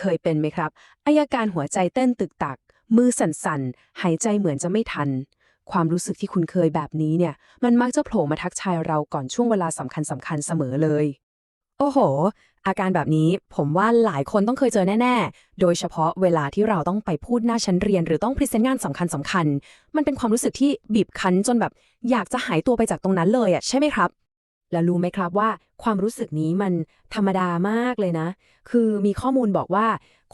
เคยเป็นไหมครับอายการหัวใจเต้นตึกตัก มือสั่นๆ หายใจเหมือนจะไม่ทัน ความรู้สึกที่คุณเคยแบบนี้เนี่ย มันมักจะโผล่มาทักทายเราก่อนช่วงเวลาสำคัญสำคัญเสมอเลย โอ้โห อาการแบบนี้ผมว่าหลายคนต้องเคยเจอแน่ ๆ โดยเฉพาะเวลาที่เราต้องไปพูดหน้าชั้นเรียน หรือต้องพรีเซนต์งานสำคัญสำคัญ มันเป็นความรู้สึกที่บีบคั้นจนแบบ อยากจะหายตัวไปจากตรงนั้นเลยอะใช่ไหมครับ แล้วรู้ไหมครับว่าความรู้สึกนี้มันธรรมดามากเลยนะ คือมีข้อมูลบอกว่า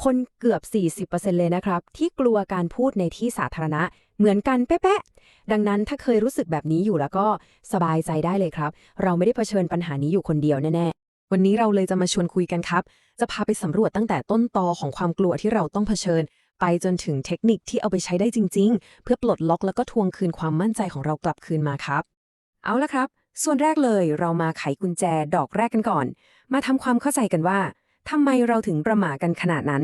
คนเกือบ 40%เลยนะครับ ที่กลัวการพูดในที่สาธารณะ เหมือนกันเป๊ะๆ ดังนั้นถ้าเคยรู้สึกแบบนี้อยู่แล้วก็สบายใจได้เลยครับ เราไม่ได้เผชิญปัญหานี้อยู่คนเดียวแน่ๆ วันนี้เราเลยจะมาชวนคุยกันครับ จะพาไปสำรวจตั้งแต่ต้นตอของความกลัวที่เราต้องเผชิญ ไปจนถึงเทคนิคที่เอาไปใช้ได้จริง ๆ เพื่อปลดล็อกแล้วก็ทวงคืนความมั่นใจของเรากลับคืนมาครับ เอาละครับ ส่วนแรกเลยเรามาไขกุญแจดอกแรกกันก่อน มาทำความเข้าใจกันว่าทำไมเราถึงประหม่ากันขนาดนั้น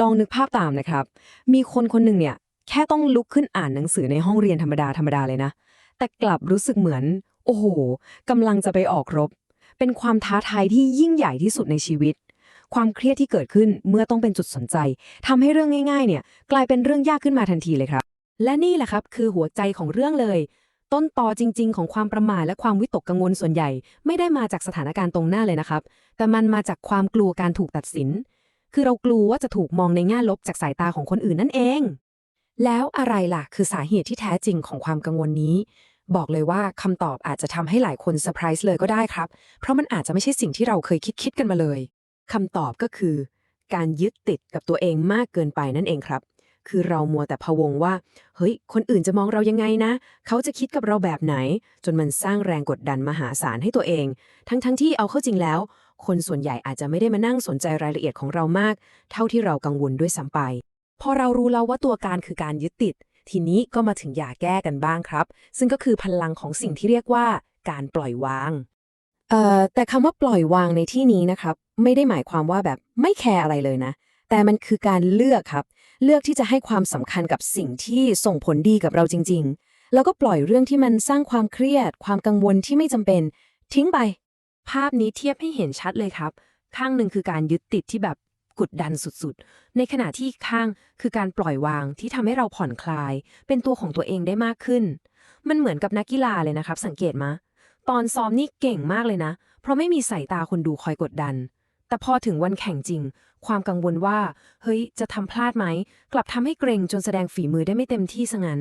ลองนึกภาพตามนะครับ มีคนคนหนึ่งเนี่ย แค่ต้องลุกขึ้นอ่านหนังสือในห้องเรียนธรรมดาธรรมดาเลยนะ แต่กลับรู้สึกเหมือน โอ้โหกำลังจะไปออกรบ เป็นความท้าทายที่ยิ่งใหญ่ที่สุดในชีวิต ความเครียดที่เกิดขึ้นเมื่อต้องเป็นจุดสนใจทำให้เรื่องง่าย ๆ เนี่ย กลายเป็นเรื่องยากขึ้นมาทันทีเลยครับ และนี่แหละครับ คือหัวใจของเรื่องเลย ต้นตอจริง ๆ ของความประมาทและความวิตกกังวลส่วนใหญ่ ไม่ได้มาจากสถานการณ์ตรงหน้าเลยนะครับ แต่มันมาจากความกลัวการถูกตัดสิน คือเรากลัวว่าจะถูกมองในแง่ลบจากสายตาของคนอื่นนั่นเอง แล้วอะไรล่ะ คือสาเหตุที่แท้จริงของความกังวลนี้ บอกเลยว่าคำตอบอาจจะทำให้หลายคนเซอร์ไพรส์เลยก็ได้ครับ เพราะมันอาจจะไม่ใช่สิ่งที่เราเคยคิดคิดกันมาเลยคำตอบก็คือ การยึดติดกับตัวเองมากเกินไปนั่นเองครับ คือเรามัวแต่พะวงว่า เฮ้ย คนอื่นจะมองเรายังไงนะ เขาจะคิดกับเราแบบไหน จนมันสร้างแรงกดดันมหาศาลให้ตัวเอง ทั้งๆทที่เอาเข้าจริงแล้ว คนส่วนใหญ่อาจจะไม่ได้มานั่งสนใจรายละเอียดของเรามาก เท่าที่เรากังวลด้วยซ้ำไป พอเรารู้แล้วว่าตัวการคือการยึดติด ทีนี้ก็มาถึงยาแก้กันบ้างครับ ซึ่งก็คือพลังของสิ่งที่เรียกว่า การปล่อยวางเอ่อแต่คำว่าปล่อยวางในที่นี้นะครับ ไม่ได้หมายความว่าแบบไม่แคร์อะไรเลยนะ แต่มันคือการเลือกครับ เลือกที่จะให้ความสำคัญกับสิ่งที่ส่งผลดีกับเราจริง ๆ แล้วก็ปล่อยเรื่องที่มันสร้างความเครียด ความกังวลที่ไม่จำเป็น ทิ้งไป ภาพนี้เทียบให้เห็นชัดเลยครับ ข้างหนึ่งคือการยึดติดที่แบบกดดันสุดๆ ในขณะที่ข้างคือการปล่อยวางที่ทำให้เราผ่อนคลาย เป็นตัวของตัวเองได้มากขึ้น มันเหมือนกับนักกีฬาเลยนะครับ สังเกตมาตอนซ้อมนี่เก่งมากเลยนะ เพราะไม่มีสายตาคนดูคอยกดดัน แต่พอถึงวันแข่งจริง ความกังวลว่า เฮ้ย จะทำพลาดไหม กลับทำให้เกรงจนแสดงฝีมือได้ไม่เต็มที่ซะงั้น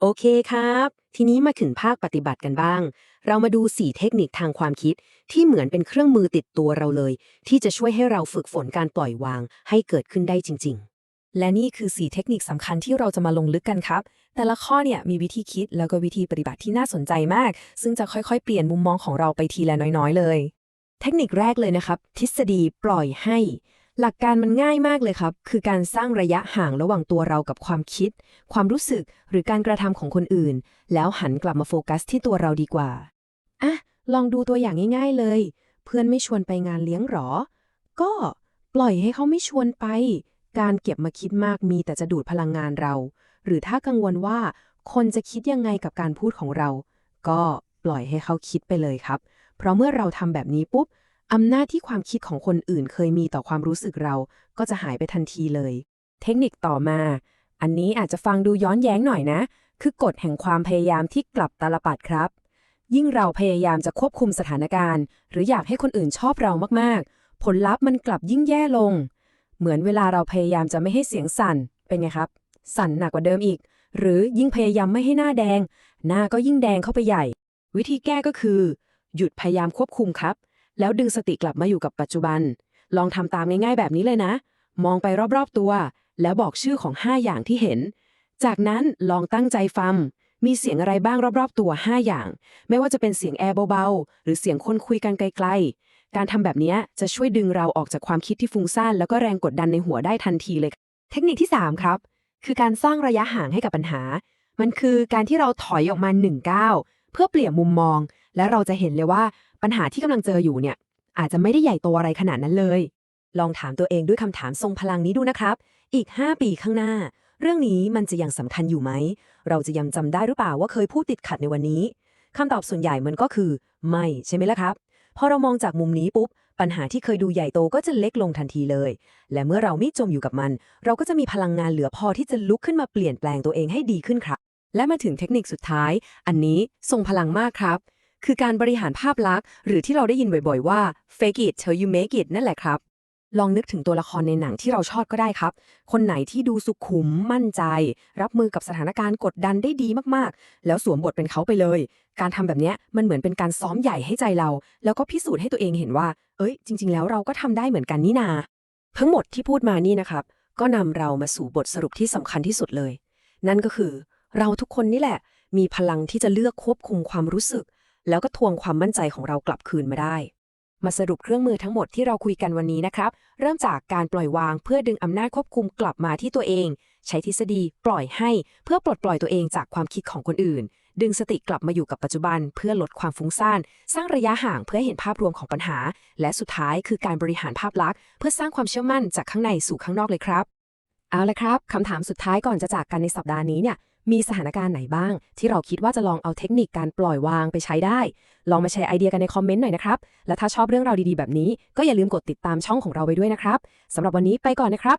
โอเคครับ ทีนี้มาถึงภาคปฏิบัติกันบ้าง เรามาดู 4 เทคนิคทางความคิด ที่เหมือนเป็นเครื่องมือติดตัวเราเลย ที่จะช่วยให้เราฝึกฝนการปล่อยวาง ให้เกิดขึ้นได้จริง ๆและนี่คือ 4 เทคนิคสำคัญที่เราจะมาลงลึกกันครับ แต่ละข้อเนี่ยมีวิธีคิดแล้วก็วิธีปฏิบัติที่น่าสนใจมาก ซึ่งจะค่อยๆ เปลี่ยนมุมมองของเราไปทีละน้อยๆ เลย เทคนิคแรกเลยนะครับ ทฤษฎีปล่อยให้ หลักการมันง่ายมากเลยครับ คือการสร้างระยะห่างระหว่างตัวเรากับความคิด ความรู้สึกหรือการกระทำของคนอื่น แล้วหันกลับมาโฟกัสที่ตัวเราดีกว่า อะ ลองดูตัวอย่างง่าย ๆเลย เพื่อนไม่ชวนไปงานเลี้ยงหรอ ก็ปล่อยให้เขาไม่ชวนไป การเก็บมาคิดมากมีแต่จะดูดพลังงานเรา หรือถ้ากังวลว่า คนจะคิดยังไงกับการพูดของเรา ก็ปล่อยให้เขาคิดไปเลยครับ เพราะเมื่อเราทำแบบนี้ปุ๊บ อำนาจที่ความคิดของคนอื่นเคยมีต่อความรู้สึกเรา ก็จะหายไปทันทีเลย เทคนิคต่อมา อันนี้อาจจะฟังดูย้อนแย้งหน่อยนะ คือกฎแห่งความพยายามที่กลับตาลปัดครับ ยิ่งเราพยายามจะควบคุมสถานการณ์ หรืออยากให้คนอื่นชอบเรามากๆ ผลลัพธ์มันกลับยิ่งแย่ลง เหมือนเวลาเราพยายามจะไม่ให้เสียงสั่น เป็นไงครับ สั่นหนักกว่าเดิมอีก หรือยิ่งพยายามไม่ให้หน้าแดง หน้าก็ยิ่งแดงเข้าไปใหญ่ วิธีแก้ก็คือ หยุดพยายามควบคุมครับ แล้วดึงสติกลับมาอยู่กับปัจจุบัน ลองทำตามง่ายๆแบบนี้เลยนะ มองไปรอบๆตัว แล้วบอกชื่อของ 5 อย่างที่เห็น จากนั้นลองตั้งใจฟัง มีเสียงอะไรบ้างรอบๆตัว 5 อย่าง ไม่ว่าจะเป็นเสียงแอร์เบาๆ หรือเสียงคนคุยกันไกลๆ การทำแบบนี้จะช่วยดึงเราออกจากความคิดที่ฟุ้งซ่านแล้วก็แรงกดดันในหัวได้ทันทีเลย เทคนิคที่ 3 ครับ คือการสร้างระยะห่างให้กับปัญหา มันคือการที่เราถอยออกมาหนึ่งก้าวเพื่อเปลี่ยนมุมมอง และเราจะเห็นเลยว่า ปัญหาที่กำลังเจออยู่เนี่ย อาจจะไม่ได้ใหญ่โตอะไรขนาดนั้นเลย ลองถามตัวเองด้วยคำถามทรงพลังนี้ดูนะครับ อีก 5 ปีข้างหน้า เรื่องนี้มันจะยังสำคัญอยู่ไหม เราจะยังจำได้หรือเปล่าว่าเคยพูดติดขัดในวันนี้คำตอบส่วนใหญ่มันก็คือ ไม่ใช่ไหมล่ะครับพอเรามองจากมุมนี้ปุ๊บ ปัญหาที่เคยดูใหญ่โตก็จะเล็กลงทันทีเลย และเมื่อเราไม่จมอยู่กับมัน เราก็จะมีพลังงานเหลือพอที่จะลุกขึ้นมาเปลี่ยนแปลงตัวเองให้ดีขึ้นครับ และมาถึงเทคนิคสุดท้าย อันนี้ทรงพลังมากครับ คือการบริหารภาพลักษณ์ หรือที่เราได้ยินบ่อยๆว่า fake it till you make it นั่นแหละครับ ลองนึกถึงตัวละครในหนังที่เราชอบก็ได้ครับ คนไหนที่ดูสุขุมมั่นใจ รับมือกับสถานการณ์กดดันได้ดีมากๆ แล้วสวมบทเป็นเขาไปเลย การทำแบบนี้มันเหมือนเป็นการซ้อมใหญ่ให้ใจเรา แล้วก็พิสูจน์ให้ตัวเองเห็นว่า เอ้ย จริง ๆ แล้วเราก็ทำได้เหมือนกันนี่นา ทั้งหมดที่พูดมานี่นะครับ ก็นำเรามาสู่บทสรุปที่สำคัญที่สุดเลย นั่นก็คือ เราทุกคนนี่แหละมีพลังที่จะเลือกควบคุมความรู้สึก แล้วก็ทวงความมั่นใจของเรากลับคืนมาได้ มาสรุปเครื่องมือทั้งหมดที่เราคุยกันวันนี้นะครับ เริ่มจากการปล่อยวางเพื่อดึงอำนาจควบคุมกลับมาที่ตัวเอง ใช้ทฤษฎีปล่อยให้ เพื่อปลดปล่อยตัวเองจากความคิดของคนอื่น ดึงสติกลับมาอยู่กับปัจจุบัน เพื่อลดความฟุ้งซ่าน สร้างระยะห่างเพื่อให้เห็นภาพรวมของปัญหา และสุดท้ายคือการบริหารภาพลักษณ์เพื่อสร้างความเชื่อมั่นจากข้างในสู่ข้างนอกเลยครับ เอาละครับคำถามสุดท้ายก่อนจะจากกันในสัปดาห์นี้เนี่ยมีสถานการณ์ไหนบ้าง ที่เราคิดว่าจะลองเอาเทคนิคการปล่อยวางไปใช้ได้ ลองมาแชร์ไอเดียกันในคอมเมนต์หน่อยนะครับ และถ้าชอบเรื่องราวดีๆแบบนี้ ก็อย่าลืมกดติดตามช่องของเราไปด้วยนะครับสำหรับวันนี้ไปก่อนนะครับ